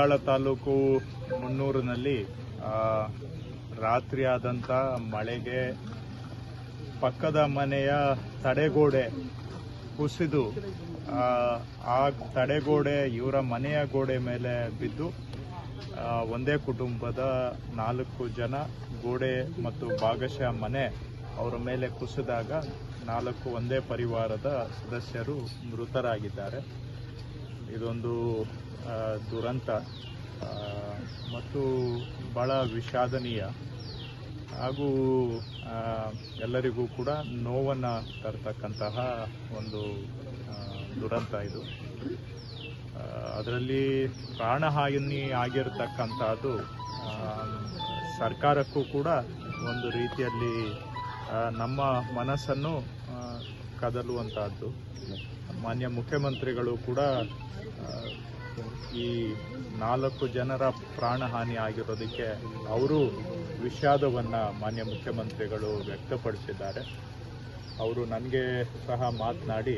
ಬಲ್ಲಾಳ ತಾಲೂಕು ಮುನ್ನೂರಿನಲ್ಲಿ ರಾತ್ರಿ ಆದಂಥ ಮಳೆಗೆ ಪಕ್ಕದ ಮನೆಯ ತಡೆಗೋಡೆ ಕುಸಿದು ಆ, ತಡೆಗೋಡೆ ಇವರ ಮನೆಯ ಗೋಡೆ ಮೇಲೆ ಬಿದ್ದು ಒಂದೇ ಕುಟುಂಬದ ನಾಲ್ಕು ಜನ ಗೋಡೆ ಮತ್ತು ಭಾಗಶಃ ಮನೆ ಅವರ ಮೇಲೆ ಕುಸಿದಾಗ ನಾಲ್ಕು ಒಂದೇ ಪರಿವಾರದ ಸದಸ್ಯರು ಮೃತರಾಗಿದ್ದಾರೆ. ಇದೊಂದು ದುರಂತ. ಮತ್ತು ಬಹಳ ವಿಷಾದನೀಯ. ಹಾಗೂ ಎಲ್ಲರಿಗೂ ಕೂಡ ನೋವನ್ನು ತರ್ತಕ್ಕಂತಹ ಒಂದು ದುರಂತ ಇದು. ಅದರಲ್ಲಿ ಪ್ರಾಣಹಾನಿ ಆಗಿರತಕ್ಕಂಥದ್ದು ಸರ್ಕಾರಕ್ಕೂ ಕೂಡ ಒಂದು ರೀತಿಯಲ್ಲಿ ನಮ್ಮ ಮನಸ್ಸನ್ನು ಕದಲುವಂತಹದ್ದು ಮಾನ್ಯ ಮುಖ್ಯಮಂತ್ರಿಗಳು ಕೂಡ ಈ ನಾಲ್ಕು ಜನರ ಪ್ರಾಣಹಾನಿ ಆಗಿರೋದಕ್ಕೆ ಅವರು ವಿಷಾದವನ್ನು ಮಾನ್ಯ ಮುಖ್ಯಮಂತ್ರಿಗಳು ವ್ಯಕ್ತಪಡಿಸಿದ್ದಾರೆ. ಅವರು ನನಗೆ ಸಹ ಮಾತನಾಡಿ,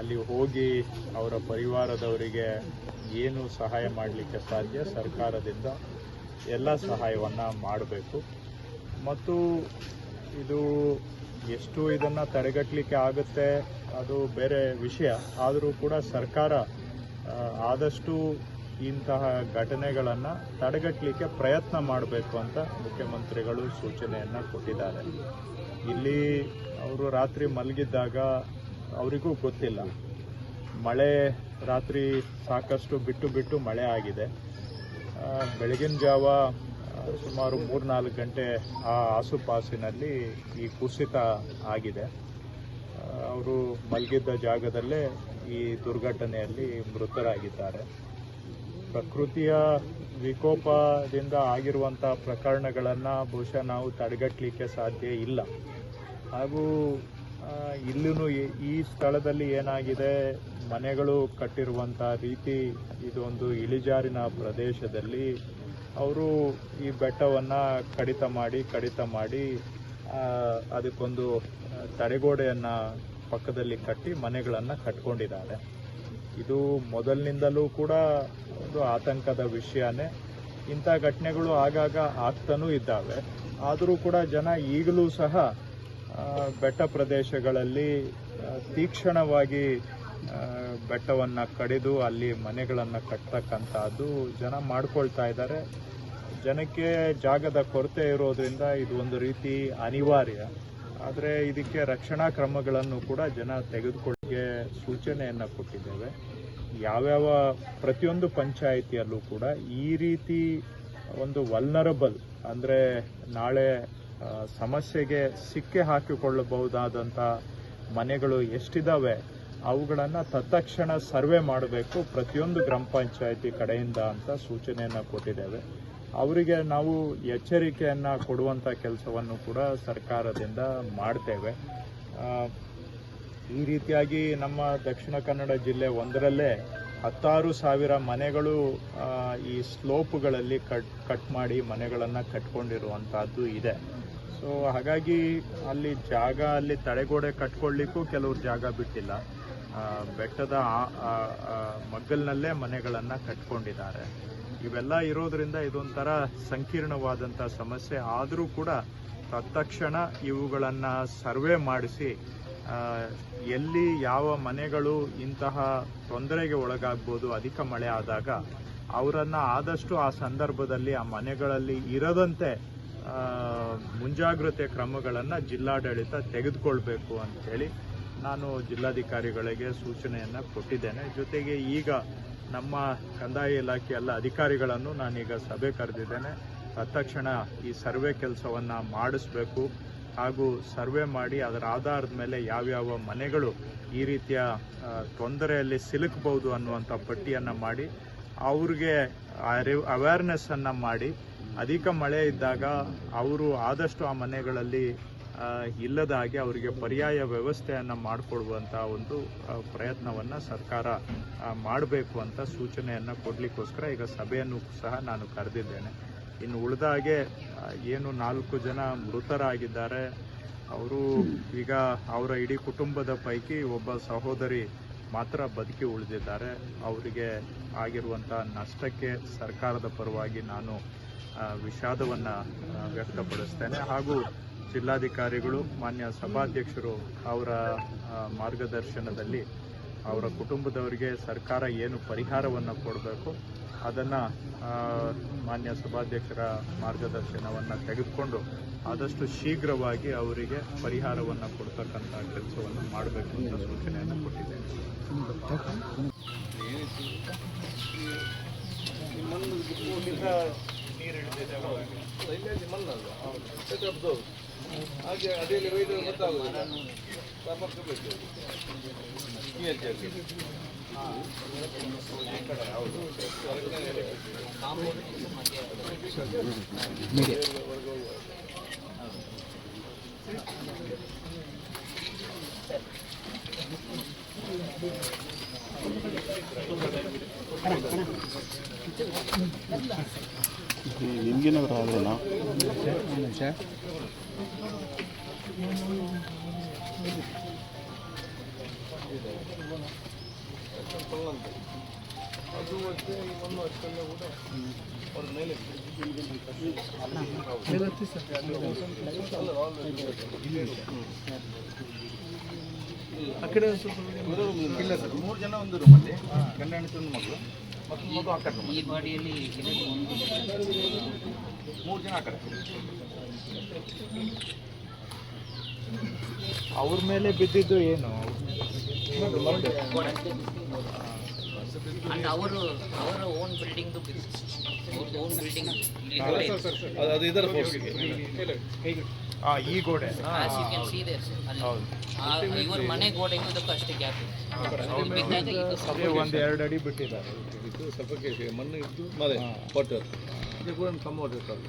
ಅಲ್ಲಿ ಹೋಗಿ ಅವರ ಪರಿವಾರದವರಿಗೆ ಏನು ಸಹಾಯ ಮಾಡಲಿಕ್ಕೆ ಸಾಧ್ಯ, ಸರ್ಕಾರದಿಂದ ಎಲ್ಲ ಸಹಾಯವನ್ನು ಮಾಡಬೇಕು. ಮತ್ತು ಇದು ಎಷ್ಟು ಇದನ್ನು ತಡೆಗಟ್ಟಲಿಕ್ಕೆ ಆಗುತ್ತೆ ಅದು ಬೇರೆ ವಿಷಯ. ಆದರೂ ಕೂಡ ಸರ್ಕಾರ ಆದಷ್ಟು ಇಂತಹ ಘಟನೆಗಳನ್ನು ತಡೆಗಟ್ಟಲಿಕ್ಕೆ ಪ್ರಯತ್ನ ಮಾಡಬೇಕು ಅಂತ ಮುಖ್ಯಮಂತ್ರಿಗಳು ಸೂಚನೆಯನ್ನು ಕೊಟ್ಟಿದ್ದಾರೆ. ಇಲ್ಲಿ ಅವರು ರಾತ್ರಿ ಮಲಗಿದ್ದಾಗ ಅವರಿಗೂ ಗೊತ್ತಿಲ್ಲ. ಮಳೆ ರಾತ್ರಿ ಸಾಕಷ್ಟು ಬಿಟ್ಟು ಬಿಟ್ಟು ಮಳೆ ಆಗಿದೆ. ಬೆಳಗಿನ ಜಾವ ಸುಮಾರು ಸುಮಾರು ಮೂರ್ನಾಲ್ಕು ಗಂಟೆ ಆ ಆಸುಪಾಸಿನಲ್ಲಿ ಈ ಕುಸಿತ ಆಗಿದೆ. ಅವರು ಮಲಗಿದ್ದ ಜಾಗದಲ್ಲೇ ಈ ದುರ್ಘಟನೆಯಲ್ಲಿ ಮೃತರಾಗಿದ್ದಾರೆ. ಪ್ರಕೃತಿಯ ವಿಕೋಪದಿಂದ ಆಗಿರುವಂಥ ಪ್ರಕರಣಗಳನ್ನು ಬಹುಶಃ ನಾವು ತಡೆಗಟ್ಟಲಿಕ್ಕೆ ಸಾಧ್ಯ ಇಲ್ಲ. ಹಾಗೂ ಇಲ್ಲೂ ಈ ಸ್ಥಳದಲ್ಲಿ ಏನಾಗಿದೆ, ಮನೆಗಳು ಕಟ್ಟಿರುವಂಥ ರೀತಿ, ಇದೊಂದು ಇಳಿಜಾರಿನ ಪ್ರದೇಶದಲ್ಲಿ, ಅವರು ಈ ಬೆಟ್ಟವನ್ನು ಕಡಿತ ಮಾಡಿ ಕಡಿತ ಮಾಡಿ ಅದಕ್ಕೊಂದು ತಡೆಗೋಡೆಯನ್ನು ಪಕ್ಕದಲ್ಲಿ ಕಟ್ಟಿ ಮನೆಗಳನ್ನು ಕಟ್ಕೊಂಡಿದ್ದಾರೆ. ಇದು ಮೊದಲಿನಿಂದಲೂ ಕೂಡ ಒಂದು ಆತಂಕದ ವಿಷಯನೇ. ಇಂಥ ಘಟನೆಗಳು ಆಗಾಗ ಆಗ್ತಾನೂ ಇದ್ದಾವೆ. ಆದರೂ ಕೂಡ ಜನ ಈಗಲೂ ಸಹ ಬೆಟ್ಟ ಪ್ರದೇಶಗಳಲ್ಲಿ ತೀಕ್ಷ್ಣವಾಗಿ ಬೆಟ್ಟವನ್ನು ಕಡಿದು ಅಲ್ಲಿ ಮನೆಗಳನ್ನು ಕಟ್ಟತಕ್ಕಂಥದ್ದು ಜನ ಮಾಡ್ಕೊಳ್ತಾ ಇದ್ದಾರೆ. ಜನಕ್ಕೆ ಜಾಗದ ಕೊರತೆ ಇರೋದ್ರಿಂದ ಇದು ಒಂದು ರೀತಿ ಅನಿವಾರ್ಯ. ಆದರೆ ಇದಕ್ಕೆ ರಕ್ಷಣಾ ಕ್ರಮಗಳನ್ನು ಕೂಡ ಜನ ತೆಗೆದುಕೊಳ್ಳಿಕ್ಕೆ ಸೂಚನೆಯನ್ನು ಕೊಟ್ಟಿದ್ದೇವೆ. ಯಾವ್ಯಾವ ಪ್ರತಿಯೊಂದು ಪಂಚಾಯಿತಿಯಲ್ಲೂ ಕೂಡ ಈ ರೀತಿ ಒಂದು ವಲ್ನರಬಲ್ ಅಂದರೆ ನಾಳೆ ಸಮಸ್ಯೆಗೆ ಸಿಕ್ಕೆ ಹಾಕಿಕೊಳ್ಳಬಹುದಾದಂಥ ಮನೆಗಳು ಎಷ್ಟಿದ್ದಾವೆ ಅವುಗಳನ್ನು ತತ್ಕ್ಷಣ ಸರ್ವೆ ಮಾಡಬೇಕು ಪ್ರತಿಯೊಂದು ಗ್ರಾಮ ಪಂಚಾಯಿತಿ ಕಡೆಯಿಂದ ಅಂತ ಸೂಚನೆಯನ್ನು ಕೊಟ್ಟಿದ್ದೇವೆ. ಅವರಿಗೆ ನಾವು ಎಚ್ಚರಿಕೆಯನ್ನು ಕೊಡುವಂಥ ಕೆಲಸವನ್ನು ಕೂಡ ಸರ್ಕಾರದಿಂದ ಮಾಡ್ತೇವೆ. ಈ ರೀತಿಯಾಗಿ ನಮ್ಮ ದಕ್ಷಿಣ ಕನ್ನಡ ಜಿಲ್ಲೆ ಒಂದರಲ್ಲೇ ಹತ್ತಾರು ಸಾವಿರ ಮನೆಗಳು ಈ ಸ್ಲೋಪ್ಗಳಲ್ಲಿ ಕಟ್ ಕಟ್ ಮಾಡಿ ಮನೆಗಳನ್ನು ಕಟ್ಕೊಂಡಿರುವಂತಹದ್ದು ಇದೆ. ಸೊ ಹಾಗಾಗಿ ಅಲ್ಲಿ ಜಾಗ, ಅಲ್ಲಿ ತಡೆಗೋಡೆ ಕಟ್ಕೊಳ್ಳಿಕ್ಕೂ ಕೆಲವ್ರು ಜಾಗ ಬಿಟ್ಟಿಲ್ಲ. ಬೆಟ್ಟದ ಮಗ್ಗಲ್ನಲ್ಲೇ ಮನೆಗಳನ್ನು ಕಟ್ಕೊಂಡಿದ್ದಾರೆ. ಇವೆಲ್ಲ ಇರೋದ್ರಿಂದ ಇದೊಂಥರ ಸಂಕೀರ್ಣವಾದಂಥ ಸಮಸ್ಯೆ. ಆದರೂ ಕೂಡ ತತ್ಕ್ಷಣ ಇವುಗಳನ್ನು ಸರ್ವೆ ಮಾಡಿಸಿ ಎಲ್ಲಿ ಯಾವ ಮನೆಗಳು ಇಂತಹ ತೊಂದರೆಗೆ ಒಳಗಾಗ್ಬೋದು, ಅಧಿಕ ಮಳೆ ಆದಾಗ ಅವರನ್ನು ಆದಷ್ಟು ಆ ಸಂದರ್ಭದಲ್ಲಿ ಆ ಮನೆಗಳಲ್ಲಿ ಇರದಂತೆ ಮುಂಜಾಗ್ರತೆ ಕ್ರಮಗಳನ್ನು ಜಿಲ್ಲಾಡಳಿತ ತೆಗೆದುಕೊಳ್ಬೇಕು ಅಂತ ಹೇಳಿ ನಾನು ಜಿಲ್ಲಾಧಿಕಾರಿಗಳಿಗೆ ಸೂಚನೆಯನ್ನು ಕೊಟ್ಟಿದ್ದೇನೆ. ಜೊತೆಗೆ ಈಗ ನಮ್ಮ ಕಂದಾಯ ಇಲಾಖೆ ಎಲ್ಲ ಅಧಿಕಾರಿಗಳನ್ನು ನಾನೀಗ ಸಭೆ ಕರೆದಿದ್ದೇನೆ. ತಕ್ಷಣ ಈ ಸರ್ವೆ ಕೆಲಸವನ್ನು ಮಾಡಿಸ್ಬೇಕು. ಹಾಗೂ ಸರ್ವೆ ಮಾಡಿ ಅದರ ಆಧಾರದ ಮೇಲೆ ಯಾವ್ಯಾವ ಮನೆಗಳು ಈ ರೀತಿಯ ತೊಂದರೆಯಲ್ಲಿ ಸಿಲುಕಬಹುದು ಅನ್ನುವಂಥ ಪಟ್ಟಿಯನ್ನು ಮಾಡಿ, ಅವ್ರಿಗೆ ಅವೇರ್ನೆಸ್ಸನ್ನು ಮಾಡಿ, ಅಧಿಕ ಮಳೆ ಇದ್ದಾಗ ಅವರು ಆದಷ್ಟು ಆ ಮನೆಗಳಲ್ಲಿ ಇಲ್ಲದ ಹಾಗೆ ಅವರಿಗೆ ಪರ್ಯಾಯ ವ್ಯವಸ್ಥೆಯನ್ನು ಮಾಡಿಕೊಡುವಂಥ ಒಂದು ಪ್ರಯತ್ನವನ್ನು ಸರ್ಕಾರ ಮಾಡಬೇಕು ಅಂತ ಸೂಚನೆಯನ್ನು ಕೊಡಲಿಕ್ಕೋಸ್ಕರ ಈಗ ಸಭೆಯನ್ನು ಸಹ ನಾನು ಕರೆದಿದ್ದೇನೆ. ಇನ್ನು ಉಳಿದ ಹಾಗೆ ಏನು ನಾಲ್ಕು ಜನ ಮೃತರಾಗಿದ್ದಾರೆ. ಅವರು ಈಗ ಅವರ ಇಡೀ ಕುಟುಂಬದ ಪೈಕಿ ಒಬ್ಬ ಸಹೋದರಿ ಮಾತ್ರ ಬದುಕಿ ಉಳಿದಿದ್ದಾರೆ. ಅವರಿಗೆ ಆಗಿರುವಂಥ ನಷ್ಟಕ್ಕೆ ಸರ್ಕಾರದ ಪರವಾಗಿ ನಾನು ವಿಷಾದವನ್ನು ವ್ಯಕ್ತಪಡಿಸ್ತೇನೆ. ಹಾಗೂ ಜಿಲ್ಲಾಧಿಕಾರಿಗಳು, ಮಾನ್ಯ ಸಭಾಧ್ಯಕ್ಷರು ಅವರ ಮಾರ್ಗದರ್ಶನದಲ್ಲಿ ಅವರ ಕುಟುಂಬದವರಿಗೆ ಸರ್ಕಾರ ಏನು ಪರಿಹಾರವನ್ನು ಕೊಡಬೇಕು, ಅದನ್ನು ಮಾನ್ಯ ಸಭಾಧ್ಯಕ್ಷರ ಮಾರ್ಗದರ್ಶನವನ್ನು ತೆಗೆದುಕೊಂಡು ಆದಷ್ಟು ಶೀಘ್ರವಾಗಿ ಅವರಿಗೆ ಪರಿಹಾರವನ್ನು ಕೊಡ್ತಕ್ಕಂಥ ಕೆಲಸವನ್ನು ಮಾಡಬೇಕು ಅಂತ ಸೂಚನೆಯನ್ನು ಕೊಟ್ಟಿದ್ದೇನೆ. ಹಾಗೆ ಅಡಿಯಲ್ಲಿ ವೈದ್ಯರು ಗೊತ್ತಾಗುದಿಲ್ಲ ತಪ್ಪಬೇಕು ಈ ಹೆಜ್ಜೆಗೆ. ನಿಮ್ಗೇನಾದ್ರು ಆದ್ರೂ ಅದು ಮತ್ತೆ ಈ ಮಣ್ಣು ಅಷ್ಟೆಲ್ಲ ಕೂಡ ಅವ್ರ ಮೇಲೆ ಇಲ್ಲ ಸರ್ ಮೂರು ಜನ ಒಂದು ರೂಮಲ್ಲಿ ಗಂಡ ಹೆಂಡತಿ ಒಂದು ಮಗಳು ಮತ್ತು ಮಗು ಆ ಕಡೆ ಈ ಬಾಡಿಯಲ್ಲಿ ಮೂರು ಜನ ಕಡೆ. ಅವ್ರ ಮೇಲೆ ಬಿದ್ದಿದ್ದು ಏನು? ಅವರು ಅವರ ಓನ್ ಬಿಲ್ಡಿಂಗ್ ಓನ್ ಬಿಲ್ಡಿಂಗ್ ಅದು ಇದರ ಈ ಗೋಡೆ. ಇವ್ರ ಮನೆ ಗೋಡೆ ಇದಕ್ಕೂ ಅಷ್ಟೇ ಗ್ಯಾಪ್ ಇದೆ. ಇದು ಒಂದು ಎರಡು ಅಡಿ ಬಿಟ್ಟಿದ್ದಾರೆ. ಸ್ವಲ್ಪ ಮಣ್ಣು ಇದ್ದು ಮಳೆ ವಾಟರ್ ಇದು ಒಂದು ಇರ್ತದೆ.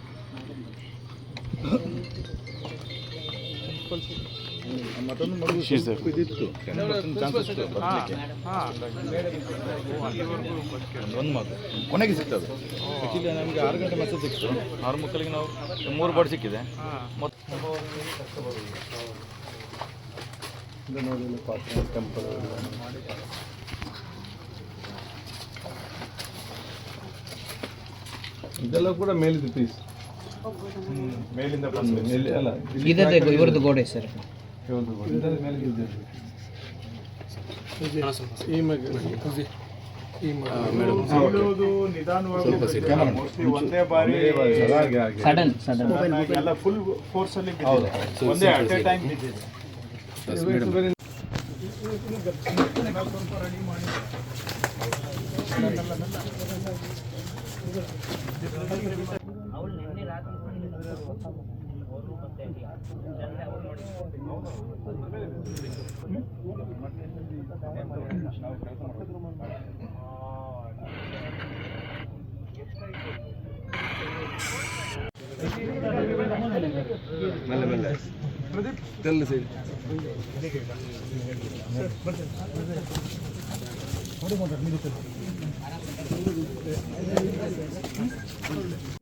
ಮತ್ತೊಂದು ಮಗು ಇದಿತ್ತು ಚಾನ್ಸಸ್. ಒಂದು ಮಗು ಕೊನೆಗೆ ಸಿಗ್ತದೆ. ಆ್ಯಕ್ಚುಲಿ ನಮಗೆ ಆರು ಗಂಟೆ ಮೆಸೇಜ್ ಸಿಕ್ತು ಆರು ಮಕ್ಕಳಿಗೆ ನಾವು ಮೂರು ಬಾಡಿ ಸಿಕ್ಕಿದೆ. ಮತ್ತು ಪಾತ್ರೆ ಟೆಂಪಲ್ ಇದೆಲ್ಲ ಕೂಡ ಮೇಲಿದೆ ಪೀಸ್ ಮೇಲಿಂದ ಅಲ್ಲ ಇದರದ್ದು ಇವ್ರದ್ದು ಗೋಡೆ ಸರ್. ಗೋಡೆ. ಇದೆ. ಈ ಮಗ ಈ. ಒಂದೇ ಬಾರಿ ಸಡನ್ ಸಡನ್ ಎಲ್ಲ ಫುಲ್ ಫೋರ್ಸ್ ಅಲ್ಲಿ ಬಿದ್ದಿದೆ. ಒಂದೇ ಅಟ್ ಎ ಟೈಮ್ ಬಿದ್ದಿದೆ. ನಿನ್ನೆ ರಾತ್ರಿ ಅವರು ಮತ್ತೆ ಅವ್ರು